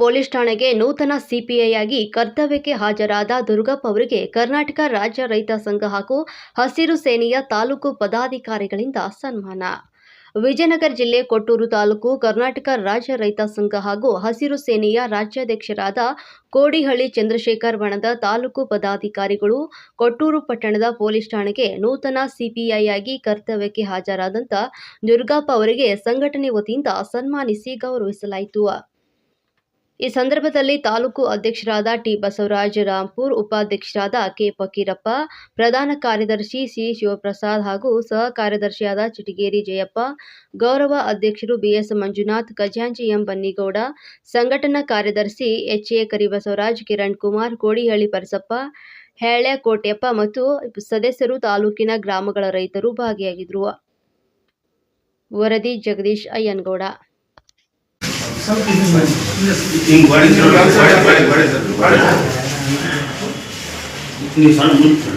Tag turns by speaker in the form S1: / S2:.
S1: Police ಠಾಣೆಗೆ ನೂತನ CPI ಆಗಿ ಕರ್ತವ್ಯಕ್ಕೆ ಹಾಜರಾದ ದುರ್ಗಪ್ಪ ಅವರಿಗೆ ಕರ್ನಾಟಕ ರಾಜ್ಯ ರೈತ ಸಂಘ ಹಾಗೂ ಹಸಿರು ಸೇನೆಯ ತಾಲೂಕು ಪದಾಧಿಕಾರಿಗಳಿಂದ ಸನ್ಮಾನ. ವಿಜಯನಗರ ಜಿಲ್ಲೆ ಕೊಟ್ಟೂರು ತಾಲೂಕು ಕರ್ನಾಟಕ ರಾಜ್ಯ ರೈತ ಸಂಘ ಹಾಗೂ ಹಸಿರು ಸೇನೆಯ ರಾಜ್ಯಾಧ್ಯಕ್ಷರಾದ ಕೋಡಿಹಳ್ಳಿ ಚಂದ್ರಶೇಖರ್ ವಣದ ತಾಲೂಕು ಪದಾಧಿಕಾರಿಗಳು ಕೊಟ್ಟೂರು ಪಟ್ಟಣದ ಪೊಲೀಸ್ ಠಾಣೆಗೆ ನೂತನ ಸಿಪಿಐ ಆಗಿ ಕರ್ತವ್ಯಕ್ಕೆ ಹಾಜರಾದಂತ ದುರ್ಗಪ್ಪ ಅವರಿಗೆ ಸಂಘಟನೆ ವತಿಯಿಂದ ಸನ್ಮಾನಿಸಿ ಗೌರವಿಸಲಾಯಿತು. ಈ ಸಂದರ್ಭದಲ್ಲಿ ತಾಲೂಕು ಅಧ್ಯಕ್ಷರಾದ ಟಿ ಬಸವರಾಜ ರಾಂಪುರ್, ಉಪಾಧ್ಯಕ್ಷರಾದ ಕೆ ಫಕೀರಪ್ಪ, ಪ್ರಧಾನ ಕಾರ್ಯದರ್ಶಿ ಸಿ ಶಿವಪ್ರಸಾದ್ ಹಾಗೂ ಸಹ ಕಾರ್ಯದರ್ಶಿಯಾದ ಚಿಟಿಗೇರಿ ಜಯಪ್ಪ, ಗೌರವ ಅಧ್ಯಕ್ಷರು ಬಿಎಸ್ ಮಂಜುನಾಥ್, ಖಜಾಂಚಿ ಎಂ ಬನ್ನಿಗೌಡ, ಸಂಘಟನಾ ಕಾರ್ಯದರ್ಶಿ ಎಚ್ ಎ ಕರಿಬಸವರಾಜ್, ಕಿರಣ್ ಕುಮಾರ್, ಕೋಡಿಹಳ್ಳಿ ಪರಸಪ್ಪ ಹೇಳೆ ಕೋಟ್ಯಪ್ಪ ಮತ್ತು ಸದಸ್ಯರು ತಾಲೂಕಿನ ಗ್ರಾಮಗಳ ರೈತರು ಭಾಗಿಯಾಗಿದ್ದರು. ವರದಿ ಜಗದೀಶ್ ಅಯ್ಯನಗೌಡ.
S2: सब बिजनेस इन बड़े से बड़े बड़े बड़े सर बड़े इतनी सारी मुल्क सर